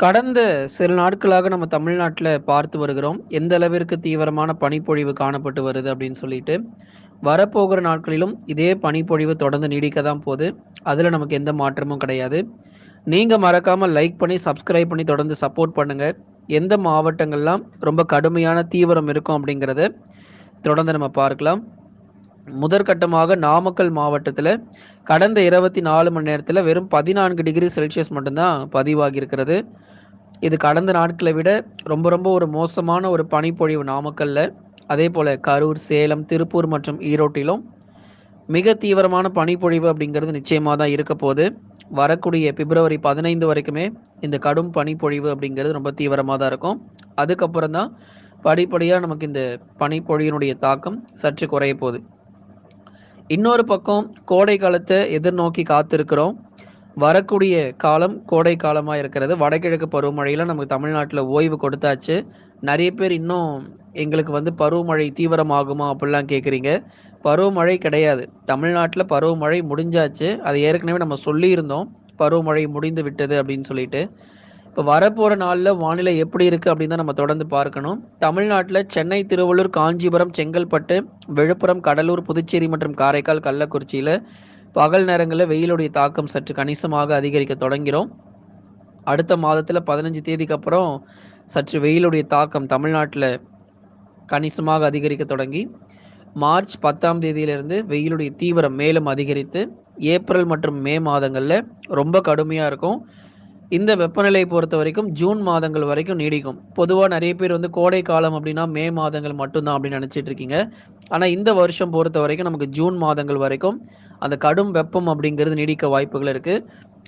கடந்த சில நாட்களாக நம்ம தமிழ்நாட்டில் பார்த்து வருகிறோம். எந்த அளவிற்கு தீவிரமான பனிப்பொழிவு காணப்பட்டு வருது அப்படின்னு சொல்லிட்டு வரப்போகிற நாட்களிலும் இதே பனிப்பொழிவு தொடர்ந்து நீடிக்க தான் போகுது. அதில் நமக்கு எந்த மாற்றமும் கிடையாது. நீங்கள் மறக்காமல் லைக் பண்ணி சப்ஸ்கிரைப் பண்ணி தொடர்ந்து சப்போர்ட் பண்ணுங்கள் எந்த மாவட்டங்கள்லாம் ரொம்ப கடுமையான தீவிரம் இருக்கும் அப்படிங்கிறத தொடர்ந்து நம்ம பார்க்கலாம். முதற்கட்டமாக நாமக்கல் மாவட்டத்தில் கடந்த இருபத்தி நாலு மணி நேரத்தில் வெறும் பதினான்கு டிகிரி செல்சியஸ் மட்டும்தான் பதிவாகி இருக்கிறது இது கடந்த நாட்களை விட ரொம்ப ரொம்ப ஒரு மோசமான ஒரு பனிப்பொழிவு நாமக்கல்ல. அதே போல் கரூர் சேலம் திருப்பூர் மற்றும் ஈரோட்டிலும் மிக தீவிரமான பனிப்பொழிவு அப்படிங்கிறது நிச்சயமாக தான் இருக்க போது வரக்கூடிய பிப்ரவரி பதினைந்து வரைக்குமே இந்த கடும் பனிப்பொழிவு அப்படிங்கிறது ரொம்ப தீவிரமாக தான் இருக்கும். அதுக்கப்புறம் தான் படிப்படியாக நமக்கு இந்த பனிப்பொழிவினுடைய தாக்கம் சற்று குறைய போகுது. இன்னொரு பக்கம் கோடை காலத்தை எதிர்நோக்கி காத்திருக்கிறோம். வரக்கூடிய காலம் கோடை காலமாக இருக்கிறது. வடகிழக்கு பருவமழையில் நமக்கு தமிழ்நாட்டில் ஓய்வு கொடுத்தாச்சு. நிறைய பேர் இன்னும் எங்களுக்கு வந்து பருவமழை தீவிரமாகுமா அப்படிலாம் கேட்குறீங்க பருவமழை கிடையாது. தமிழ்நாட்டில் பருவமழை முடிஞ்சாச்சு. அது ஏற்கனவே நம்ம சொல்லியிருந்தோம். பருவமழை முடிந்து விட்டது அப்படின்னு சொல்லிட்டு. இப்போ வரப்போகிற நாளில் வானிலை எப்படி இருக்குது அப்படின்னு தான் நம்ம தொடர்ந்து பார்க்கணும். தமிழ்நாட்டில் சென்னை திருவள்ளூர் காஞ்சிபுரம் செங்கல்பட்டு விழுப்புரம் கடலூர் புதுச்சேரி மற்றும் காரைக்கால் கள்ளக்குறிச்சியில் பகல் நேரங்களில் வெயிலுடைய தாக்கம் சற்று கணிசமாக அதிகரிக்க தொடங்கிறோம். அடுத்த மாதத்தில் பதினஞ்சு தேதிக்கு அப்புறம் சற்று வெயிலுடைய தாக்கம் தமிழ்நாட்டில் கணிசமாக அதிகரிக்க தொடங்கி மார்ச் பத்தாம் தேதியிலிருந்து வெயிலுடைய தீவிரம் மேலும் அதிகரித்து ஏப்ரல் மற்றும் மே மாதங்களில் ரொம்ப கடுமையாக இருக்கும். இந்த வெப்பநிலையை பொறுத்த வரைக்கும் ஜூன் மாதங்கள் வரைக்கும் நீடிக்கும். பொதுவாக நிறைய பேர் வந்து கோடை காலம் அப்படின்னா மே மாதங்கள் மட்டும்தான் அப்படின்னு நினச்சிட்டு இருக்கீங்க. ஆனால் இந்த வருஷம் பொறுத்த வரைக்கும் நமக்கு ஜூன் மாதங்கள் வரைக்கும் அந்த கடும் வெப்பம் அப்படிங்கிறது நீடிக்க வாய்ப்புகள் இருக்குது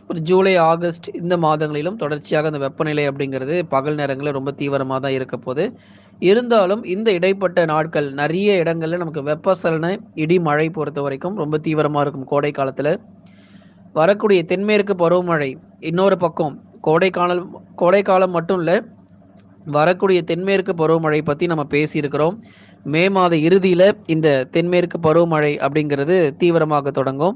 ஒரு ஜூலை ஆகஸ்ட் இந்த மாதங்களிலும் தொடர்ச்சியாக அந்த வெப்பநிலை அப்படிங்கிறது பகல் நேரங்களில் ரொம்ப தீவிரமாக தான் இருக்க போது இருந்தாலும் இந்த இடைப்பட்ட நாட்கள் நிறைய இடங்களில் நமக்கு வெப்பசலன இடி மழை பொறுத்த வரைக்கும் ரொம்ப தீவிரமாக இருக்கும் கோடை காலத்தில். வரக்கூடிய தென்மேற்கு பருவமழை இன்னொரு பக்கம் கோடைக்கானல் கோடைக்காலம் மட்டும் இல்லை வரக்கூடிய தென்மேற்கு பருவமழை பற்றி நம்ம பேசியிருக்கிறோம். மே மாத இறுதியில் இந்த தென்மேற்கு பருவமழை அப்படிங்கிறது தீவிரமாக தொடங்கும்.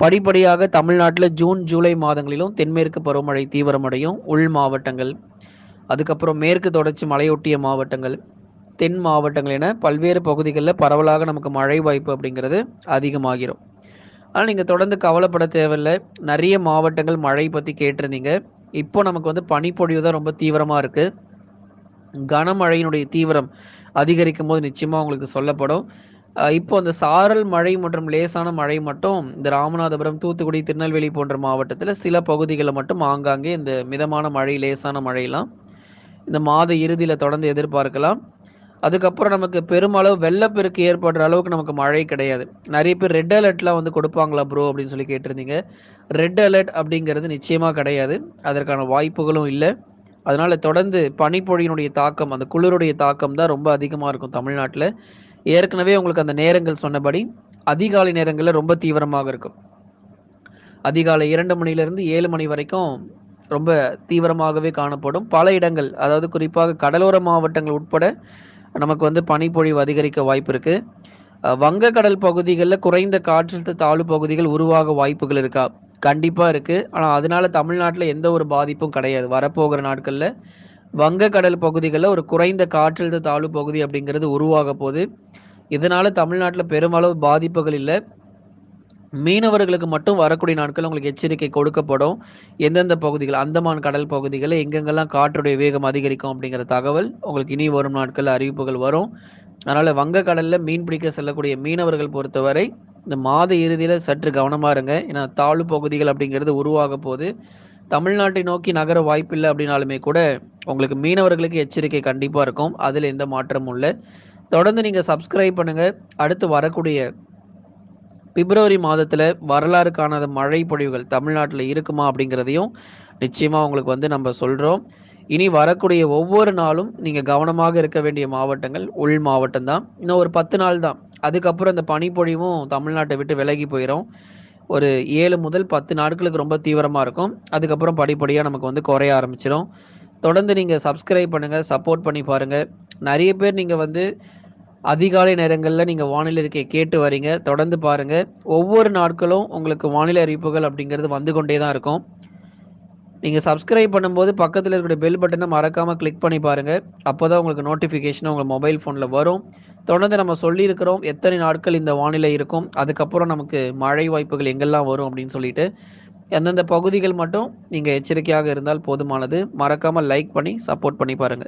படிப்படியாக தமிழ்நாட்டில் ஜூன் ஜூலை மாதங்களிலும் தென்மேற்கு பருவமழை தீவிரமடையும். உள் மாவட்டங்கள் அதுக்கப்புறம் மேற்கு தொடர்ச்சி மலையொட்டிய மாவட்டங்கள் தென் மாவட்டங்கள் என பல்வேறு பகுதிகளில் பரவலாக நமக்கு மழை வாய்ப்பு அப்படிங்கிறது அதிகமாகிரும். ஆனால் நீங்கள் தொடர்ந்து கவலைப்பட தேவையில்லை. நிறைய மாவட்டங்கள் மழை பற்றி கேட்டிருந்தீங்க. இப்போ நமக்கு வந்து பனிப்பொழிவு தான் ரொம்ப தீவிரமாக இருக்குது கனமழையினுடைய தீவிரம் அதிகரிக்கும் போது நிச்சயமாக உங்களுக்கு சொல்லப்படும். இப்போ அந்த சாரல் மழை மற்றும் லேசான மழை மட்டும் இந்த ராமநாதபுரம் தூத்துக்குடி திருநெல்வேலி போன்ற மாவட்டத்தில் சில பகுதிகளில் மட்டும் ஆங்காங்கே இந்த மிதமான மழை லேசான மழையெல்லாம் இந்த மாத இறுதியில் தொடர்ந்து எதிர்பார்க்கலாம். அதுக்கப்புறம் நமக்கு பெருமளவு வெள்ளப்பெருக்கு ஏற்படுற அளவுக்கு நமக்கு மழை கிடையாது. நிறைய பேர் ரெட் அலர்ட்லாம் வந்து கொடுப்பாங்களா ப்ரோ அப்படின்னு சொல்லி கேட்டிருந்தீங்க. ரெட் அலர்ட் அப்படிங்கிறது நிச்சயமாக கிடையாது. அதற்கான வாய்ப்புகளும் இல்லை. அதனால் தொடர்ந்து பனிப்பொழியினுடைய தாக்கம் அந்த குளிருடைய தாக்கம் தான் ரொம்ப அதிகமாக இருக்கும் தமிழ்நாட்டில். ஏற்கனவே உங்களுக்கு அந்த நேரங்கள் சொன்னபடி அதிகாலை நேரங்களில் ரொம்ப தீவிரமாக இருக்கும். அதிகாலை இரண்டு மணிலேருந்து ஏழு மணி வரைக்கும் ரொம்ப தீவிரமாகவே காணப்படும். பல இடங்கள் அதாவது குறிப்பாக கடலோர மாவட்டங்கள் உட்பட நமக்கு வந்து பனிப்பொழிவு அதிகரிக்க வாய்ப்பு இருக்குது வங்கக்கடல் பகுதிகளில் குறைந்த காற்றழுத்த தாழ்வு பகுதிகள் உருவாக வாய்ப்புகள் இருக்கா? கண்டிப்பாக இருக்குது ஆனால் அதனால தமிழ்நாட்டில் எந்த ஒரு பாதிப்பும் கிடையாது. வரப்போகிற நாட்களில் வங்கக்கடல் பகுதிகளில் ஒரு குறைந்த காற்றழுத்த தாழ்வு பகுதி அப்படிங்கிறது உருவாக போகுது. இதனால் தமிழ்நாட்டில் பெருமளவு பாதிப்புகள் இல்லை. மீனவர்களுக்கு மட்டும் வரக்கூடிய நாட்கள் உங்களுக்கு எச்சரிக்கை கொடுக்கப்படும். எந்தெந்த பகுதிகள் அந்தமான் கடல் பகுதிகளில் எங்கெங்கெல்லாம் காற்றுடைய வேகம் அதிகரிக்கும் அப்படிங்கிற தகவல் உங்களுக்கு இனி வரும் நாட்கள் அறிவிப்புகள் வரும். அதனால் வங்கக்கடலில் மீன் பிடிக்க செல்லக்கூடிய மீனவர்கள் பொறுத்தவரை இந்த மாத இறுதியில் சற்று கவனமாக இருங்க. ஏன்னா தாழ்வு பகுதிகள் அப்படிங்கிறது உருவாக போது தமிழ்நாட்டை நோக்கி நகர வாய்ப்பில்லை அப்படின்னாலுமே கூட உங்களுக்கு மீனவர்களுக்கு எச்சரிக்கை கண்டிப்பாக இருக்கும். அதில் எந்த மாற்றமும் இல்லை. தொடர்ந்து நீங்கள் சப்ஸ்கிரைப் பண்ணுங்கள் அடுத்து வரக்கூடிய பிப்ரவரி மாதத்தில் வரலாறு காணாத மழை பொழிவுகள் தமிழ்நாட்டில் இருக்குமா அப்படிங்கிறதையும் நிச்சயமாக உங்களுக்கு வந்து நம்ம சொல்கிறோம் இனி வரக்கூடிய ஒவ்வொரு நாளும் நீங்கள் கவனமாக இருக்க வேண்டிய மாவட்டங்கள் உள் மாவட்டம் தான் இன்னும் ஒரு பத்து நாள் தான் அதுக்கப்புறம் இந்த பனிப்பொழிவும் தமிழ்நாட்டை விட்டு விலகி போயிடும் ஒரு ஏழு முதல் பத்து நாட்களுக்கு ரொம்ப தீவிரமாக இருக்கும். அதுக்கப்புறம் படிப்படியாக நமக்கு வந்து குறைய ஆரம்பிச்சிடும் தொடர்ந்து நீங்கள் சப்ஸ்கிரைப் பண்ணுங்கள் சப்போர்ட் பண்ணி பாருங்கள் நிறைய பேர் நீங்கள் வந்து அதிகாலை நேரங்களில் நீங்கள் வானிலை அறிக்கையை கேட்டு வரீங்க. தொடர்ந்து பாருங்கள் ஒவ்வொரு நாட்களும் உங்களுக்கு வானிலை அறிவிப்புகள் அப்படிங்கிறது வந்து கொண்டே தான் இருக்கும். நீங்கள் சப்ஸ்கிரைப் பண்ணும்போது பக்கத்தில் இருக்கிற பெல் பட்டனை மறக்காமல் கிளிக் பண்ணி பாருங்கள் அப்போ தான் உங்களுக்கு நோட்டிஃபிகேஷன் உங்கள் மொபைல் ஃபோனில் வரும். தொடர்ந்து நம்ம சொல்லியிருக்கிறோம், எத்தனை நாட்கள் இந்த வானிலை இருக்கும், அதுக்கப்புறம் நமக்கு மழை வாய்ப்புகள் எங்கெல்லாம் வரும் அப்படின்னு சொல்லிட்டு. எந்தெந்த பகுதிகள் மட்டும் நீங்கள் எச்சரிக்கையாக இருந்தால் போதுமானது. மறக்காமல் லைக் பண்ணி சப்போர்ட் பண்ணி பாருங்கள்